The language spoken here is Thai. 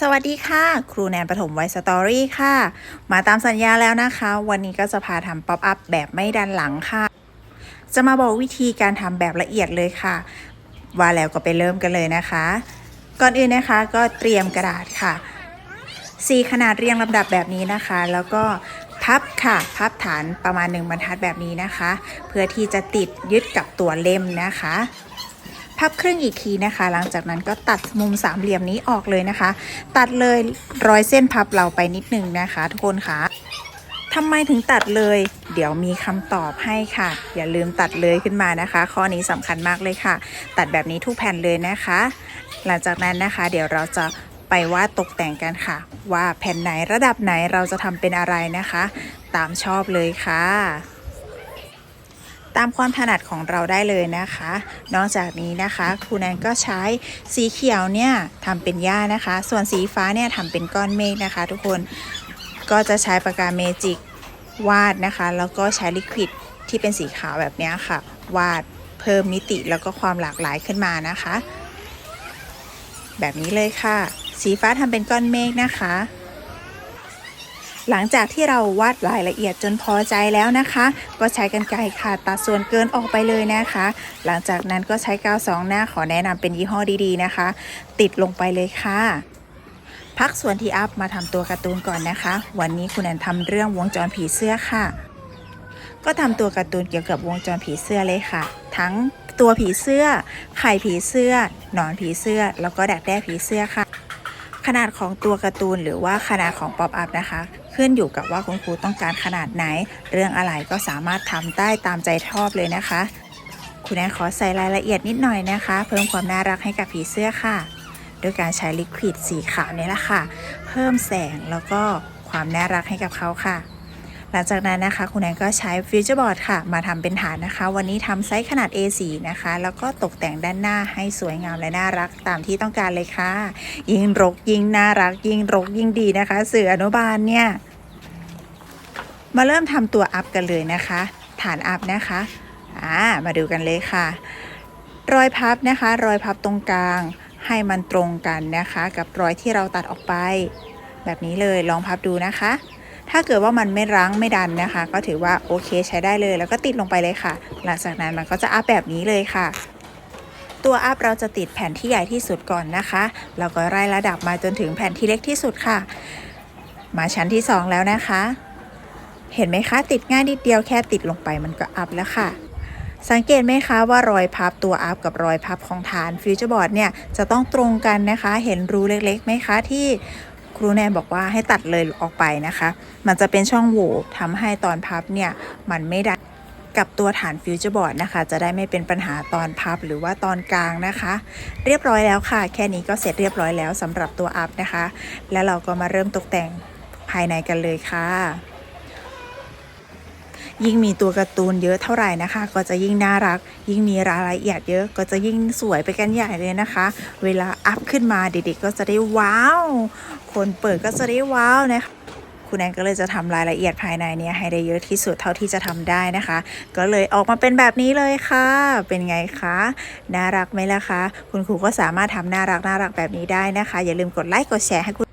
สวัสดีค่ะ ครูแนนปฐมไวสตอรี่ค่ะ มาตามสัญญาแล้วนะคะ วันนี้ก็จะพาทำป๊อปอัพแบบไม่ดันหลังค่ะ จะมาบอกวิธีการทำแบบละเอียดเลยค่ะ ว่าแล้วก็ไปเริ่มกันเลยนะคะ ก่อนอื่นนะคะก็เตรียมกระดาษค่ะสีขนาดเรียงลำดับแบบนี้นะคะ แล้วก็พับค่ะพับฐานประมาณ1บรรทัดแบบนี้นะคะ เพื่อที่จะติดยึดกับตัวเล่มนะคะ พับครึ่งอีกทีนะคะ หลังจากนั้นก็ตัดมุมสามเหลี่ยมนี้ออกเลยนะคะ ตัดเลยรอยเส้นพับเราไปนิดนึงนะคะ ทุกคนค่ะทำไมถึงตัดเลย เดี๋ยวมีคำตอบให้ค่ะ อย่าลืมตัดเลยขึ้นมานะคะ ข้อนี้สำคัญมากเลยค่ะ ตัดแบบนี้ทุกแผ่นเลยนะคะ หลังจากนั้นนะคะ เดี๋ยวเราจะไปวาดตกแต่งกันค่ะ ว่าแผ่นไหนระดับไหนเราจะทำเป็นอะไรนะคะ ตามชอบเลยค่ะ ตามความถนัดของเราได้เลยนะคะ นอกจากนี้นะคะครูแนนก็ใช้สีเขียวเนี่ยทำเป็นหญ้านะคะ ส่วนสีฟ้าเนี่ยทำเป็นก้อนเมฆนะคะ ทุกคนก็จะใช้ปากกาเมจิกวาดนะคะ แล้วก็ใช้ลิควิดที่เป็นสีขาวแบบนี้ค่ะ วาดเพิ่มมิติแล้วก็ความหลากหลายขึ้นมานะคะ แบบนี้เลยค่ะ สีฟ้าทำเป็นก้อนเมฆนะคะ หลังจากที่เราวาดรายละเอียดจนพอใจแล้วนะคะ ก็ใช้กันไกรค่ะตัดส่วนเกินออกไปเลยนะคะ หลังจากนั้นก็ใช้กาวสองหน้าขอแนะนำเป็นยี่ห้อดีๆนะคะ ติดลงไปเลยค่ะพักส่วนที่อัพมาทำตัวการ์ตูนก่อนนะคะ วันนี้คุณแอนทำเรื่องวงจรผีเสื้อค่ะ ก็ทำตัวการ์ตูนเกี่ยวกับวงจรผีเสื้อเลยค่ะ ทั้งตัวผีเสื้อ ไข่ผีเสื้อ หนอนผีเสื้อ แล้วก็ดักแด้ผีเสื้อค่ะ ขนาดของตัวการ์ตูนหรือว่าขนาดของป๊อปอัพนะคะ ขึ้นอยู่กับว่าคุณครูต้องการขนาดไหน เรื่องอะไรก็สามารถทำได้ตามใจชอบเลยนะคะ คุณแอนขอใส่รายละเอียดนิดหน่อยนะคะ เพิ่มความน่ารักให้กับผีเสื้อค่ะด้วยการใช้ลิควิดสีขาวนี่แหละค่ะ เพิ่มแสงแล้วก็ความน่ารักให้กับเขาค่ะ หลังจากนั้นนะคะ คุณแอนก็ใช้ฟิวเจอร์บอร์ดค่ะ มาทำเป็นฐานนะคะ วันนี้ทำไซส์ขนาด A4 นะคะ แล้วก็ตกแต่งด้านหน้าให้สวยงามและน่ารักตามที่ต้องการเลยค่ะ ยิ่งรกยิ่งน่ารักยิ่งรกยิ่งดีนะคะ สื่ออนุบาลเนี่ย มาเริ่มทำตัวอัพกันเลยนะคะ ฐานอัพนะคะอ่ามาดูกันเลยค่ะ รอยพับนะคะ รอยพับตรงกลางให้มันตรงกันนะคะ กับรอยที่เราตัดออกไป แบบนี้เลยลองพับดูนะคะ ถ้าเกิดว่ามันไม่รั้งไม่ดันนะคะ ก็ถือว่าโอเคใช้ได้เลยแล้วก็ติดลงไปเลยค่ะ หลังจากนั้นมันก็จะอัพแบบนี้เลยค่ะ ตัวอัพเราจะติดแผ่นที่ใหญ่ที่สุดก่อนนะคะแล้วก็ไล่ระดับมาจนถึงแผ่นที่เล็กที่สุดค่ะ มาชั้นที่ 2 แล้วนะคะ เห็นไหมคะ ติดง่ายนิดเดียวแค่ติดลงไปมันก็อัพแล้วค่ะ สังเกตไหมคะว่ารอยพับตัวอัพกับรอยพับของฐานฟิวเจอร์บอร์ดเนี่ยจะต้องตรงกันนะคะ เห็นรูเล็กๆไหมคะที่ครูแนนบอกว่าให้ตัดเลยออกไปนะคะ มันจะเป็นช่องโหว่ทำให้ตอนพับเนี่ยมันไม่ได้กับตัวฐานฟิวเจอร์บอร์ดนะคะ จะได้ไม่เป็นปัญหาตอนพับหรือว่าตอนกลางนะคะ เรียบร้อยแล้วค่ะ แค่นี้ก็เสร็จเรียบร้อยแล้วสำหรับตัวอัพนะคะ แล้วเราก็มาเริ่มตกแต่งภายในกันเลยค่ะ ยิ่งมีตัวการ์ตูนเยอะเท่าไหร่นะคะ ก็จะยิ่งน่ารัก ยิ่งมีรายละเอียดเยอะก็จะยิ่งสวยไปกันใหญ่เลยนะคะ เวลาอัพขึ้นมาเด็กๆก็จะได้ว้าว คนเปิดก็จะได้ว้าวนะคะคุณแอนก็เลยจะทำรายละเอียดภายในเนี้ยให้ได้เยอะที่สุดเท่าที่จะทำได้นะคะ ก็เลยออกมาเป็นแบบนี้เลยค่ะ เป็นไงคะน่ารักไหมล่ะคะ คุณครูก็สามารถทำน่ารักน่ารักแบบนี้ได้นะคะ อย่าลืมกดไลค์กดแชร์ให้คุณ